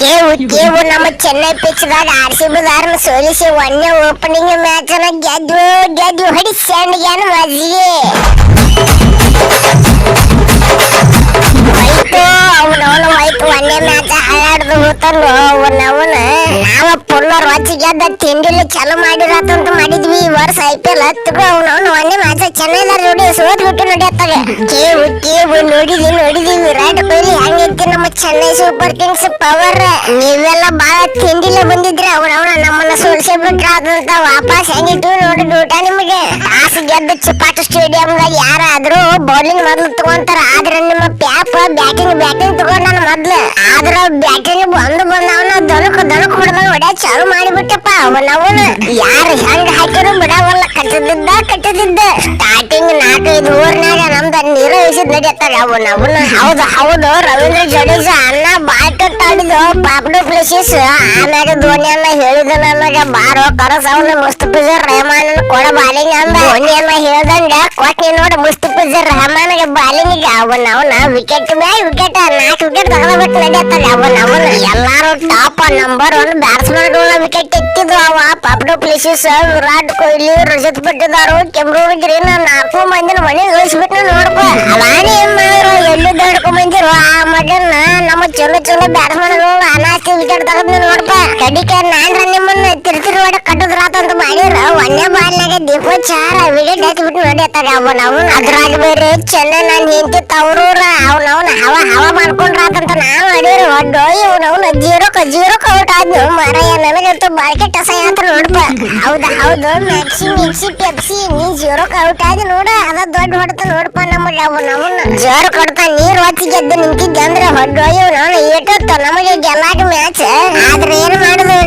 ಕೇವು ಕೇವು ನಮ್ಮ ಚೆನ್ನೈ ಪಿಚ್ದಾಗ ಆರ್ ಸಿ ಬಿದಾರನ ಸೋಲಿಸಿ ಒಂದೇ ಓಪನಿಂಗ್ ಮ್ಯಾಚ್ ಅನ್ನ ಗೆದ್ದು ಗೆದ್ದು ಹೊಡಿ ಸ್ಯಾಂಡ್ಗ್ಯಾನ ಮಜ್ಜಿಗೆ ಹೋಯ್ತು ಅವನವನು ಹೋಯ್ತು ಒಂದೇ ಮ್ಯಾಚ್ ಹಾಳಾಡ್ದು ಹೋತಲ್ವ ಅವನವನ ನಾವ ಪುಲ್ಲ ರೊಚ್ಚಿ ಗೆದ್ದ ತಿಂಡಿಲಿ ಚಾಲು ಮಾಡಿರತ್ತಂತ ಮಾಡಿದ್ವಿ. ಈ ವರ್ಷ ಐ ಪಿ ಎಲ್ ಹತ್ತಿಗೂ ಅವನವನು ಒಂದೇ ಮ್ಯಾಚ್ ಚೆನ್ನೈದಾರ ನೋಡಿ, ಸೋತ್ ಬಿಟ್ಟು ನಡೆಯತ್ತಾಗ ಕೇವು ಕೇವು, ನೋಡಿದಿ ನೋಡಿದಿ, ವಿರಾಟ್ ಕೊಹ್ಲಿ ಹೆಂಗೈತಿ ನಮ್ಮ ಚೆನ್ನೈ ಸೂಪರ್ ಕಿಂಗ್ಸ್ ಪವರ್ ನೀವೆಲ್ಲ ಬಾಳ ತಿಂಡಿಲೆ ಬಂದಿದ್ರಿ ಅವನವನ ನಮ್ಮನ್ನ ಸೋಲ್ಸಿ ಬಿಟ್ರ ಅದಂತ ವಾಪಸ್ ಹೆಂಗಿತ್ತು ನೋಡಿ ಊಟ ನಿಮಗೆ. ಆಸ ಗೆದ್ದು ಚಿಪಾಟ್ ಸ್ಟೇಡಿಯಂದಾಗ ಯಾರಾದ್ರೂ ಬೌಲಿಂಗ್ ಮೊದ್ಲು ತಗೊಂತಾರ. ಆದ್ರೆ ನಿಮ್ಮ ಪ್ಯಾಪ್ ಬ್ಯಾಟಿಂಗ್ ಬ್ಯಾಟಿಂಗ್ ತಗೊಂಡ ಮೊದ್ಲು. ಆದ್ರ ಬ್ಯಾಟಿಂಗ್ ಬಂದು ಬಂದವನ ದೊಣಕ್ ದೊಣಕ್ ಹೊಡೆದಾಗ ಹೊಡ್ಯಾ ಚಾಲು ಮಾಡಿಬಿಟ್ಟಪ್ಪ. ಅವನ ಅವನು ಯಾರು ಹೆಂಗ್ ಹಾಕಿದ್ರು ಬಿಡವಲ್ಲ ಕಟ್ಟದಿದ್ದ ಕಟ್ಟದಿದ್ದ. ಸ್ಟಾರ್ಟಿಂಗ್ ನಾಲ್ಕೈದು ಓವರ್ನಾಗ ನಮ್ದ ನೀರು ಇಳಿಸಿದ್ ಅವನ ಅವನ ಹೌದು ಹೌದು. ರವೀಂದ್ರ ಜಡೇಜಾ ಅನ್ನ ಬಾಳ್ ಆಡಿದ್ದು. ಪಾಪ್ಡು ಪ್ಲೇಸಸ್ ಆಮ್ಯಾಗ ಧೋನಿ ಅನ್ನ ಹೇಳಿದ ನನಗ. ಬಾರೋ ಕರಸ್ ಅವನ ಮುಸ್ತಫಿಜರ್ ರೆಹಮಾನ್ ಕೊಡ ಬಾಲಿಂಗ್ ಅಂದ. ಧೋನಿ ಅನ್ನ ಹೇಳ್ದಂಗ ಕೊಟ್ಟಿ ನೋಡ ಮುಸ್ತಫಿಜರ್ ರೆಹಮಾನ್ಗೆ ಬಾಲಿಂಗ್ ಅವನ ಅವನ ವಿಕೆಟ್ ಮ್ಯಾಗ ವಿಕೆಟ್ ನಾಲ್ಕು ವಿಕೆಟ್ ತಗೊಳ್ಬೇಕು ನಡೆಯತ್ತಲ್ಲ. ಅವನ ಅವನ ಎಲ್ಲಾರು top number one batsman wicket ಎತ್ತಿದ್ರು ಅವ. Faf du Plessis, Virat Kohli, Rajat Patidar Cameron, Green ನಾಲ್ಕು ಮಂದಿನ ಮನೆ ಗಳಿಸ್ಬಿಟ್ಟು ನೋಡ್ಕೊ. ಅವಾನೇ ಏನ್ ಮಾಡಿದ್ರು ಎಲ್ಲಿ ದಡ್ಕೊಂಡ್ ಬಂದಿರು ಆ ಮಗನ್ನ ನಮ್ಮ ಚಲೋ ಚಲೋ ಬ್ಯಾಟ್ಸ್ಮನ್ ಅನಾಸ್ತಿ ವಿಕೆಟ್ ತಗೊಂಡ್ ನೋಡ್ಪ ಕಡಿಕೆ ನಾನ್ರ ನಿಮ್ಮನ್ನ ತಿರ್ತಿರ್ ಹೊಡ ಕಟ್ಟದ್ರಾತಂತ ಮಾಡಿರ, ಒಂದೇ ಬಾಲ್ನಾಗ ದೀಪೋಚಾರ ವಿಕೆಟ್ ಹಚ್ಚಿ ಬಿಟ್ಟು ನಡೆಯತ್ತಾಗ ಅವನ ಅವನ ಅದ್ರಾಗ ಬೇರೆ ಚೆನ್ನ ನಾನು ಹೆಂಡತಿ ತವ್ರೂರ, ಅವನ ಹವ ಹವ ಮಾಡ್ಕೊಂಡ್ರಾತಂತ ನಾವ್ ಅಡಿವ್ರಿ ಒಡ್ಡು ಇವನವನ ಜೀರೋಕ ಜೀರೋಕ ಔಟ್ ಆದ್ನು ಮಾರಾಯ, ನನಗಂತೂ ಬಾಳ್ಕೆ ಟಸ ಅಂತ ನೋಡ್ಪ. ಹೌದ, ಹೌದು, ಮ್ಯಾಕ್ಸಿ ಮಿಕ್ಸಿ ಪೆಪ್ಸಿ, ನೀ ಜೀರೋಕ ಔಟ್ ಆದಿ ನೋಡ, ಅದ ದೊಡ್ಡ ಹೊಡ್ತ ನೋಡ್ಪ ನಮಗೆ ಅವನ ಜೋರ್ ಕೊಡ್ತಾ, ನೀರ್ ಹೊತ್ತಿ ಗೆದ್ದು ನಿಂತಿದ್ದೆ ಅಂದ್ರೆ ಹೊಡ್ಡು ಇವನು ಏಟೊತ್ತ ನಮಗೆ ಗೆಲ್ಲಾಗ ಮ್ಯಾಚ್ ಆದ್ರೆ ಏನ್ ಮಾಡುದು?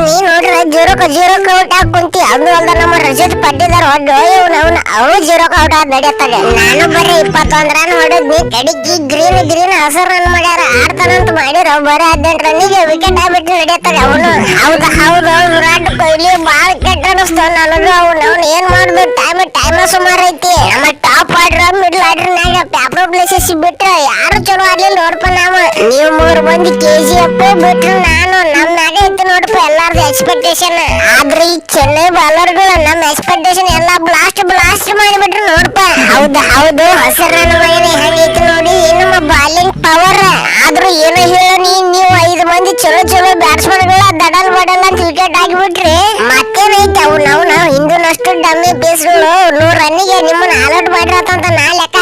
ಜೀರೋಕ ಜೀರೋಕ ಔಟ್ ಆಗಿ ಕುಂತಿ. ಅದು ಅಲ್ದ ನಮ್ಮ ರಜತ್ ಪಡ್ಡಿದಾರ ಹೊಡ್ಡು ಇವನು ಅವನು ಅವು ಜೀರೋಕ ಔಟ್ ಆದ್ ನಾನು ಬರೀ ಇಪ್ಪತ್ತೊಂದ್ ರನ್ ಹೊಡೆದ್ನಿ. ಕಡಿಗಿ ಗ್ರೀನ್ ಗ್ರೀನ್ ಹಸರ್ ರನ್ ಮಾಡ್ಯಾರ. ಆಡ್ತಾನಂತ ಮಾಡಿರ ಬರೀ ಹದಿನೆಂಟು ರನ್ನಿಗೆ ವಿಕೆಟ್ ಆಗ್ಬಿಟ್ಟು ನಡೆಯತ್ತಾಗ ಅವನು. ಹೌದು ಹೌದು ವಿರಾಟ್ ಕೊಹ್ಲಿ ಬಾಳ ಕೆಟ್ಟ ಅನಿಸ್ತಾವ ನನಗ ಅವನು. ಅವ್ನು ಏನ್ ಮಾಡುದು ಟೈಮ್ ಟೈಮ್ ಸುಮಾರು ಐತಿ. ನಮ್ಮ ಟಾಪ್ ಆರ್ಡರ್ ಮಿಡ್ಲ್ ಆರ್ಡರ್ನಾಗ ಪ್ಯಾಪ್ರೋ ಪ್ಲೇಸಸ್ ಬಿಟ್ರೆ ಯಾರು ಚಲೋ ಆಗ್ಲಿಲ್ಲ ನೋಡ್ಪ ನಾವು. ನೀವು ಮೂರು ಮಂದಿ ಕೆ ಜಿ ಎಫ್ ಬಿಟ್ರು ನಾನು ನಮ್ಮ ನಾಗ ಇತ್ತು ನೋಡ್ಪ ಎಲ್ಲಾರ್ದು ಎಕ್ಸ್ಪೆಕ್ಟೇಷನ್ ಆದ್ರೆ ಈ ಚೆನ್ನೈ ಬಾಲರ್ಗಳು ನಮ್ ಎಕ್ಸ್ಪೆಕ್ಟೇಷನ್ ಎಲ್ಲಾ ಬ್ಲಾಸ್ಟ್ ಬ್ಲಾಸ್ಟ್ ಮಾಡಿಬಿಟ್ರು ನೋಡಪ್ಪ ಹೌದು ಹೌದು ಹಸಿರ ಮಗನೇ ಹೆಂಗೈತಿ ನೋಡಿ ನಮ್ಮ ಬಾಲಿಂಗ್ ಪವರ್ ಆದ್ರೂ ಏನೋ ಹೇಳ ನೀ ನೀವು ಐದು ಮಂದಿ ಚಲೋ ಚಲೋ ಬ್ಯಾಟ್ಸ್ಮನ್ಗಳ ದಡಲ್ ಬಡಲ್ ಅಂತ ವಿಕೆಟ್ ಆಗಿಬಿಟ್ರಿ ಮತ್ತೇನೈತೆ ಅವು ನಾವು ನಾವು ಹಿಂದಿನಷ್ಟು ಡಮ್ಮಿ ಪೀಸ್ಗಳು ನೂರು ರನ್ನಿಗೆ ನಿಮ್ಮನ್ನ ಅಲರ್ಟ್ ಮಾಡಿರತ್ತಂತ ನಾ ಲೆಕ್ಕ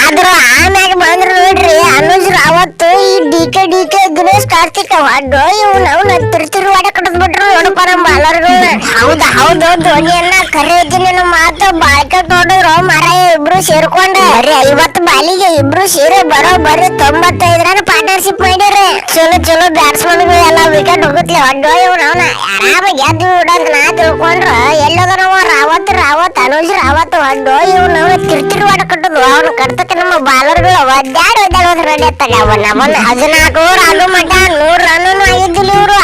ಆದ್ರೂ ಆಮ್ಯಾಗ ಬಂದ್ರು ನೋಡ್ರಿ. ಅನುಜ್ರು ಅವತ್ತು ಈ D K D K Dinesh Karthik ಹೊಡ್ಡು ಇವ್ನ ಅವ್ನ ತಿರ್ತಿರು ಒಡ ಕಟ್ಟಿಸ್ಬಿಟ್ರು ನೋಡಪ್ಪ ನಮ್ಮ ಬಾಲರ್ಗಳನ್ನ ಹೌದ, ಹೌದು ಧೋನಿಯನ್ನ ಕರೆ ಇದ್ದೀನಿ ನಮ್ಮ ಮಾತು ಬಾಯ್ಕ ನೋಡಿದ್ರು ಮರ ಇಬ್ರು ಸೇರ್ಕೊಂಡ ಐವತ್ತು ಬಾಲಿಗೆ ಇಬ್ರು ಸೇರಿ ಬರೋ ಬರೀ ತೊಂಬತ್ತೈದು ರನ್ ಪಾರ್ಟ್ನರ್ಶಿಪ್ ಮಾಡಿರಿ. ಚಲೋ ಚಲೋ ಬ್ಯಾಟ್ಸ್ಮನ್ ಎಲ್ಲ ವಿಕೆಟ್ ಹೋಗುತ್ತೆ ಹೊಡ್ಡು ಇವ್ನ ನಾವು ಆರಾಮ ಗೆದ್ದು ಬಿಡಂತ ನಾ ತಿಳ್ಕೊಂಡ್ರ ಅನುಜ್ ಒಂದು ಇವನು ಕಿರ್ಕಿರಿ ಅವನ ಕಡ್ತಕ್ಕೆ ನಮ್ಮ ಬಾಲರ್ಗಳು ಒದ್ದಾಡಿ ಒದ್ದಾಡಿ ಹೋದ್ರ ನಡೆಯತ್ತಾಗ ಅವನ ಅವನ ಹದಿನಾಲ್ಕು ರನ್ ಮಟ ನೂರ್ ರನ್ ಇವ್ರು.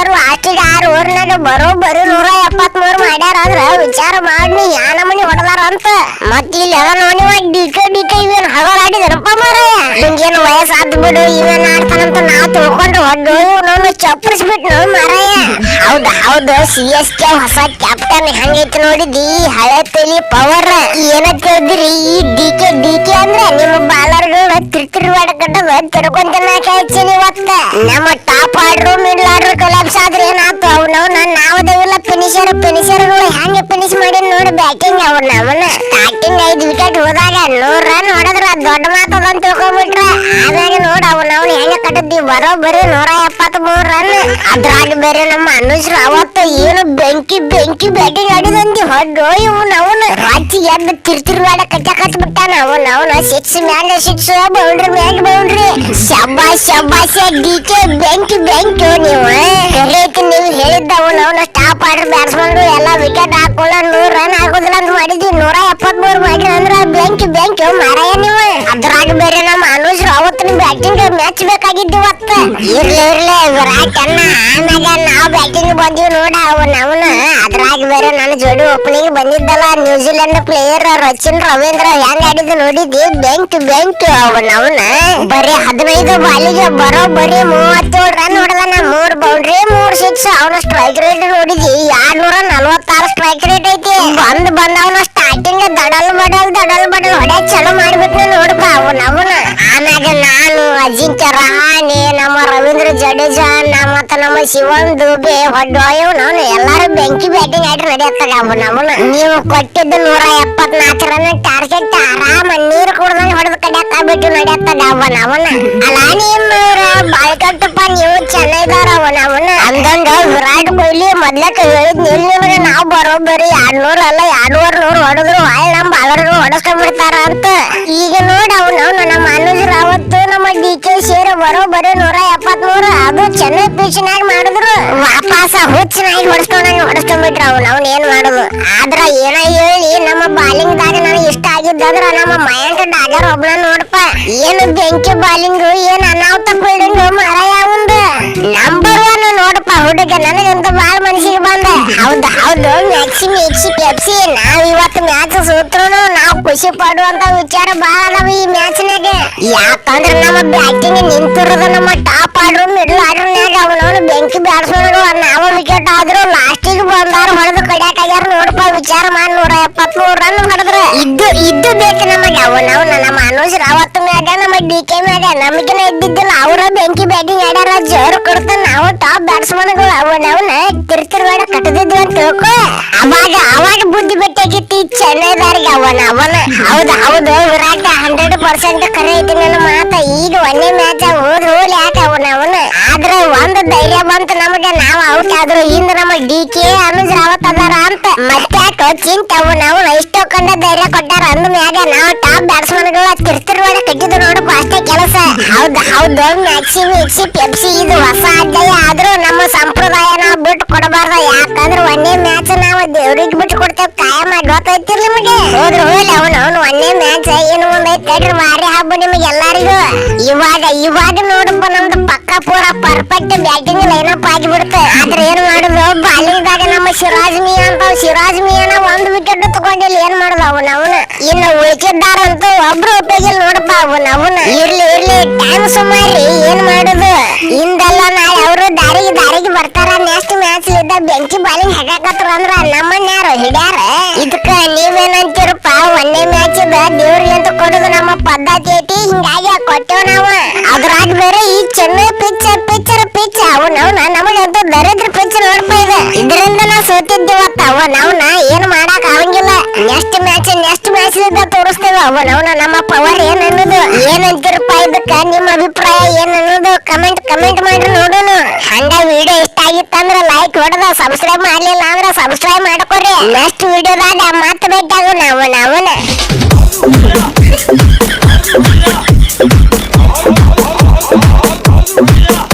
ಆದ್ರೂ ಅಷ್ಟಿಗೆ ಆರು ಬರೋ ಬರೋಬ್ಬರಿ ನೂರ ಎಪ್ಪತ್ಮೂರು ಮಾಡ್ಯಾರ ಅಂದ್ರ ವಿಚಾರ ಮಾಡಿ ಯಾ ನಮನಿ ಹೊಡೆದಾರ ಅಂತ. ಮತ್ ಇಲ್ಲಿ ಅದ ನೋಡಿ ಡಿಕೆ ಡಿಕೆ ಇವೇನ್ ಹಗಲ್ ಆಡಿದನಪ್ಪ ಮಾರಾಯ. ಹಿಂಗೇನು ವಯಸ್ಸಾದ್ ಬಿಡು, ಇವೇನ್ ಆಡ್ತಾನಂತ ನಾ ತಿಳ್ಕೊಂಡು ಹೊಡ್ಡು ಇವನವನು ಚಪ್ಪರಿಸ್ಬಿಟ್ನು ಮಾರಾಯ. ಹೌದು ಹೌದು ಸಿ ಎಸ್ ಕೆ ಹೊಸ ಕ್ಯಾಪ್ಟನ್ ಹೆಂಗೈತಿ ನೋಡಿದಿ ಹಳೆ ತಲಿ ಪವರ್ ಏನ ಕೇಳಿದ್ರಿ? ಈ ಡಿ ಕೆ ಡಿ ಅಂದ್ರೆ ನಿಮ್ಮ ಬಾಲರ್ಗಳು ತಿರ್ತಿರ್ ಕಟ್ಟದ ನಾ ಕೇಳ್ತೀನಿ ಇವತ್ತ. ನಮ್ಮ ಟಾಪ್ ಆರ್ಡರ್ ಮಿಡ್ಲ್ ಬ್ಯಾಟಿಂಗ್ ಅವ್ನ ಅವನ ಸ್ಟಾರ್ಟಿಂಗ್ ಐದು ವಿಕೆಟ್ ಹೋದಾಗ ನೂರ್ ರನ್ ಹೊಡೆದ್ರ ದೊಡ್ಡ ಮಾತದ ಅಂತ ತಿಳ್ಕೊಂಡ್ಬಿಟ್ರ ಆಮ್ಯಾಗ ನೋಡ ಅವ್ನ ಅವ್ನ ಹೆಂಗ ಕಟ್ಟದ್ದಿ, ಬರೋಬ್ಬರಿ ನೂರ ಎಪ್ಪತ್ತ್ ಮೂರ್ ರನ್ ಅದ್ರಾಗ ಬೇರೆ ನಮ್ಮ ಅನುಜ್ ಅವತ್ತು ಏನು ಬೆಂಕಿ ಬೆಂಕಿ ಬ್ಯಾಟಿಂಗ್ ಆಡಿದಂತಿ. ಹೊಡ್ಡೋ ಇವನ್ ಅವನ. ಎದ್ದು ತಿರ್ತಿರ್ವಾಡ ಕಚ್ಚ ಕಟ್ ಬಿಟ್ಟಾನ ಅವನ ಅವನ ಸಿಕ್ಸ್ ಮ್ಯಾಲ ಸಿಕ್ಸ್ ಬೌಂಡ್ರಿ ಮ್ಯಾಗ ಬೌಂಡ್ರಿ. ಶಬ್ಬಾಸ್ ಶಬ್ಬಾಸ್ ಡಿ ಕೆ ಬೆಂಕಿ ಬೆಂಕಿ ನೀವು ಕರೆಯಕ್ಕೆ ನೀವು ಹೇಳಿದ್ದ ಅವನ ಅವನ ಸ್ಟಾಪ್ ಆರ್ಡರ್ ಬ್ಯಾಟ್ಸ್ಮನ್ ಎಲ್ಲ ವಿಕೆಟ್ ಹಾಕೊಳ್ಳ ನೂರ್ ರನ್ ಹಾಕೋದಿಲ್ಲ ಅಂತ ಮಾಡಿದ್ವಿ ನೂರ ಎಪ್ಪತ್ಮೂರು ಮಾಡ್ರಿ ಅಂದ್ರ ಬೆಂಕಿ ಬೆಂಕಿ ಮಾರಾಯ ನೀವು. ಅದ್ರಾಗ ಬೇರೆ ನಮ್ಮ ಅನುಜ್ ಅವತ್ತಿನ ಬ್ಯಾಟಿಂಗ್ ಬ್ಯಾಟಿಂಗ್ ಮ್ಯಾಚ್ ಬೇಕಾಗಿದ್ದು ಇವತ್ತ ಇರ್ಲಿ ಇರ್ಲಿ ವಿರಾಟ್ ಅಣ್ಣ. ಆಮ್ಯಾಗ ನಾವ್ ಬ್ಯಾಟಿಂಗ್ ಬಂದಿವ್ ನೋಡ ಅವನ್ ಅವನ ಅದ್ರಾಗ ಬೇರೆ ನನ್ನ ಜೋಡಿ ಓಪನಿಂಗ್ ಬಂದಿದ್ದಲ್ಲ ನ್ಯೂಜಿಲೆಂಡ್ ಪ್ಲೇಯರ್ ರಚಿನ್ ರವೀಂದ್ರ ಹೆಂಗ್ ಆಡಿದ್ದು ನೋಡಿದ್ದಿ? ಬೆಂಕ್ ಬೆಂಕ್ ಅವನ್ ಅವನ ಬರೀ ಹದಿನೈದು ಬಾಲಿಗೆ ಬರೋ ಬರೀ ಮೂವತ್ತೇಳು ರನ್ ಹೊಡೆದಾನ ಮೂರ್ ಬೌಂಡ್ರಿ ಮೂರ್ ಸಿಕ್ಸ್ ಅವನ ಸ್ಟ್ರೈಕ್ ರೇಟ್ ನೋಡಿದ್ದಿ. ಎರಡ್ ನೂರ ನಲ್ವತ್ತಾರು ಸ್ಟ್ರೈಕ್ ರೇಟ್ ಐತಿ. ಬಂದ್ ಬಂದವನ ಸ್ಟಾರ್ಟಿಂಗ್ ದಡಲ್, ಬಡಲ್ ದಡಲ್, ಬಡಲ್ ಹೊಡೆ ಚಲೋ ಮಾಡ್ಬಿಟ್ನ ನೋಡಪ್ಪ ಅವನ ಅವನ ಆಮ್ಯಾಗ ನಾನು ಅಜಿಂಕ್ಯ ರಹಾನೆ ನಮ್ಮ ರವೀಂದ್ರ ಜಡೇಜಾ ಮತ್ತ ನಮ್ಮ ಶಿವನ್ ದುಬೆ ಹೊಡ್ಡೋಯವ್ ನಾನು ಎಲ್ಲಾರು ಬೆಂಕಿ ಬ್ಯಾಟಿಂಗ್ ಆಡಿ ನಡೆಯತ್ತಾಗ ನಮ್ಮನ್ನ. ನೀವು ಕೊಟ್ಟಿದ್ದ ನೂರ ಎಪ್ಪತ್ನಾಲ್ಕು ರನ್ ಟಾರ್ಗೆಟ್ ಆರಾಮ ನೀರು ಕುಡ್ದಂಗ ಹೊಡೆದ್ ಕಡ್ಯಾಕ ಬಿಟ್ಟು ನಡೆಯತ್ತಾಗ ನಮ್ಮನ್ನ. ಅಲ್ಲ ನಿಮ್ಮವ್ರ ಬಾಳ್ಕಟ್ಟಪ್ಪ, ನೀವು ಚೆನ್ನೈದಾರ ನಮ್ಮನ್ನ. ಅಂದಂಗ ವಿರಾಟ್ ಕೊಹ್ಲಿ ಮೊದ್ಲಕ್ಕೆ ಹೇಳಿದ್ ನಿಮ್ಗೆ ನಾವು ಬರೋಬ್ಬರಿ ಎರಡ್ ನೂರ ಅಲ್ಲ, ಎರಡ್ನೂರ್ ನೂರ್ ಹೊಡೆದ್ರು, ಆಯ್ ನಮ್ ಬಾಲರ್ಗಳು ಹೊಡಸ್ಕೊಂಡ್ ಬಿಡ್ತಾರ ಅಂತ. ಈಗ ನಮ್ಮ ಬರೋ ಬರೀ ನೂರ ಎಪ್ಪತ್ ಎಪ್ಪತ್ಮೂರು. ಅದು ಚೆನ್ನೈ ಪಿಚ್ನಾಗ ಮಾಡಿದ್ರು ವಾಪಸ್ ಹುಚ್ಚನಾಗಿ ಹೊಡಸ್ಕೊಂಡಂಗ ಹೊಡಿಸ್ಕೊಂಡ್ಬಿಟ್ರ ಅವ್ನ. ಅವ್ನ ಏನ್ ಮಾಡುದು? ಆದ್ರ ಏನ ಹೇಳಿ ನಮ್ಮ ಬಾಲಿಂಗ್ ದಾಗ ನನಗೆ ಇಷ್ಟ ಆಗಿದ್ದಂದ್ರ ನಮ್ಮ ಮಯಾಂಕ ಡಾಗರ್ ಒಬ್ನ ನೋಡಪ್ಪ. ಏನು ಬೆಂಕಿ ಬಾಲಿಂಗ್ ಏನ್ ಅನಾಹುತ ಬಿಲ್ಡಿಂಗ್ ಮರ ಅವಂದ ನಂಬರ್ ಒನ್ ನೋಡಪ್ಪ ಹುಡುಗ. ನನಗಂತ ಬಾಳ ಮನಸ್ಸಿಗೆ ಬಂದ. ಹೌದು ಹೌದು. ಮ್ಯಾಕ್ಸಿ ಮಿಕ್ಸಿ ಪೆಪ್ಸಿ ನಾವ್ ಇವತ್ತು ಮ್ಯಾಚ್ ಸೋತ್ರು ನಾವ್ ಖುಷಿ ಪಡುವಂತ ವಿಚಾರ ಬಾಳ ಅದಾವ ಈ ಮ್ಯಾಚ್ನಾಗ ಯಾಕಂದ್ರ ನಮ್ಮ ಬ್ಯಾಟಿಂಗ್ ನಿಂತಿರೋದು ನಮ್ಮ ಟಾಪ್ ಆಡ್ರು ಮಿಡ್ಲ್ ಅವನವನು ಬೆಂಕಿ ಬ್ಯಾಟ್ಸ್ಮನ್ಗಳು ನಾವು ವಿಕೆಟ್ ಆದ್ರು ಲಾಸ್ಟಿಗೆ ಬಂದಾರ ಹೊಡೆದು ಕಡ್ಯಾಕ್ ಆಗ್ಯಾರ ನೋಡಪ್ಪ ವಿಚಾರ ಮಾಡಿ ನೂರ ಎಪ್ಪತ್ಮೂರು ರನ್ ಹೊಡೆದ್ರ. ಇದ್ದು ಇದ್ದು ಬೇಕು ನಮಗೆ. ಅವನವನ ನಮ್ಮ ಅನುಜ್ ರಾವತ್ ಮ್ಯಾಗ ನಮ್ಮ ಡಿ ಕೆ ಮ್ಯಾಗ ನಮಗಿನ ಇದ್ದಿದ್ದಿಲ್ಲ, ಅವ್ರ ಬೆಂಕಿ ಬ್ಯಾಟಿಂಗ್ ಆಡ್ಯಾರ ಜೋರು ಕೊಡ್ತಾನ ನಾವು ಟಾಪ್ ಬ್ಯಾಟ್ಸ್ಮನ್ಗಳು ಅವನವನ ತಿರ್ತಿರ್ಬೇಡ ಕಟ್ಟದಿದ್ವಿ ಅಂತ ತಿಳ್ಕೊ. ಅವಾಗ ಅವಾಗ ಬುದ್ಧಿ ಬೆಟ್ಟಾಗಿತ್ತು ಈ ಚೆನ್ನೈದಾರಿಗೆ ಅವನ. ಅವನ ಹೌದು ಹೌದು, ವಿರಾಟ್ ಹಂಡ್ರೆಡ್ ಪರ್ಸೆಂಟ್ ಕರೆ ಐತಿ ನನ್ನ ಮಾತ ಈಗ ಧೈರ್ಯ ಬಂತು ನಮಗೆ ನಾವು ಔಟ್ ಆದ್ರು ಹಿಂದ ನಮ್ಮ ಡಿ ಕೆ ಅನುಜ್ ರಾವತ್ ಅದಾರ ಅಂತ. ಮತ್ತೆ ಚಿಂತ ಅವನ ನಾವು ಇಷ್ಟೋ ಕಂಡ ಧೈರ್ಯ ಕೊಟ್ಟಾರ ಅಂದ ಮ್ಯಾಗ ನಾವು ಟಾಪ್ ಬ್ಯಾಟ್ಸ್ಮನ್ಗಳ ಒಳಗೆ ಕಟ್ಟಿದ್ದು ನೋಡಪ್ಪ ಅಷ್ಟೇ ಕೆಲಸ. ಹೌದು ಹೌದು, ಮ್ಯಾಕ್ಸಿ ಮಿಕ್ಸಿ ಪೆಪ್ಸಿ, ಇದು ಹೊಸ ಅಧ್ಯಾಯ ಆದ್ರೂ ನಮ್ಮ ಸಂಪ್ರದಾಯ ನಾವು ಬಿಟ್ಟು ಕೊಡಬಾರ್ದ. ಯಾಕಂದ್ರೆ ಒಂದೇ ಮ್ಯಾಚ್ ನಾವು ದೇವ್ರಿಗೆ ಬಿಟ್ಟು ಕೊಡ್ತೇವೆ, ಕಾಯ ಮಾಡಿ ಗೊತ್ತೈತಿರ್ಲಿ ನಿಮಗೆ? ಹೋದ್ರು ಹೋಗ್ಲಿ ಅವನು ಅವನು ಒಂದೇ ಮ್ಯಾಚ್ ಏನು ಮುಂದೈತೆ ಮಾರಿ ಹಬ್ಬ ನಿಮಗೆ ಎಲ್ಲಾರಿಗೂ. ಇವಾಗ ಇವಾಗ ನೋಡಪ್ಪ ನಮ್ದು ಪಕ್ಕ ಪೂರ ಪರ್ಫೆಕ್ಟ್ ಬ್ಯಾಟಿಂಗ್ ಲೈನಪ್ ಆಗಿಬಿಡುತ್ತೆ ಆದ್ರೆ ಏನ್ ಮಾಡುದು ಬಾಲಿಂಗ್ದಾಗ ನಮ್ಮ ಸಿರಾಜ್ ಮಿಯಾ ಅಂತ ಸಿರಾಜ್ ಮಿಯಾನ ಒಂದು ವಿಕೆಟ್ ತಗೊಂಡಿಲ್ಲ. ಏನ್ ಮಾಡುದು ಅವನ? ಅವನ ಇನ್ನ ಉಳಿಕಿದ್ದಾರಂತೂ ಒಬ್ರು ಉಪಯೋಗಿಲ್ಲ ನೋಡಪ್ಪ ಅವನ. ಅವನ ಇರ್ಲಿ ಇರ್ಲಿ ಟೈಮ್ ಸುಮಾರಿ ಏನ್ ಮಾಡುದು? ಹಿಂದೆಲ್ಲ ನಾಳೆ ಅವರು ದಾರಿಗೆ ದಾರಿಗೆ ಬರ್ತಾರ. ನೆಕ್ಸ್ಟ್ ಮ್ಯಾಚ್ ಇದ್ದ ಬೆಂಕಿ ಬಾಲಿಂಗ್ ಹಾಕಾಕತ್ರ ಅಂದ್ರ ನಮ್ಮನ್ನ ಯಾರು? ಹಿಡ್ಯಾರ? ಇದಕ್ಕ ನೀವೇನಂತೀರಪ್ಪ? ಒಂದೇ ಮ್ಯಾಚ್ ಇದ ದೇವ್ರಿಗೆ ಅಂತ ಕೊಡುದು ನಮ್ಮ ಪದ್ಧತಿ ಐತಿ. ಹಿಂಗಾಗಿ ಕೊಟ್ಟೇವ್ ನಾವು. ಅದ್ರಾಗ ಬೇರೆ ಈ ಚೆನ್ನೈ ಇದರಿಂದ ನಾ ಅವ ನಾವ್ನ ಏನ್ ಮಾಡಕ್ ಆಗಂಗಿಲ್ಲ. ನೆಕ್ಸ್ಟ್ ಮ್ಯಾಚ್ ನೆಕ್ಸ್ಟ್ ಮ್ಯಾಚ್ ಇದ್ದ ತೋರಿಸ್ತೇವೆ ಅವನವನ ನಮ್ಮ ಪವರ್ ಏನ್ ಅನ್ನೋದು ಏನಂತೀರಪ್ಪ ಇದಕ್ಕ? ನಿಮ್ಮ ಅಭಿಪ್ರಾಯ ಏನ್ ಅನ್ನೋದು ಕಮೆಂಟ್ ಕಮೆಂಟ್ ಮಾಡಿ ನೋಡೋಣ. ಹಂಗ ವಿಡಿಯೋ ಇಷ್ಟ ಆಗಿತ್ತಂದ್ರ ಲೈಕ್ ಹೊಡೆದ ಸಬ್ಸ್ಕ್ರೈಬ್ ಮಾಡ್ಲಿಲ್ಲ ಅಂದ್ರ ಸಬ್ಸ್ಕ್ರೈಬ್ ಮಾಡ್ಕೊರಿ ನೆಕ್ಸ್ಟ್ ವಿಡಿಯೋದಾಗ ಮತ್ತೆ ಭೇಟಿಯಾಗೋಣ ನಾವು ಅವನ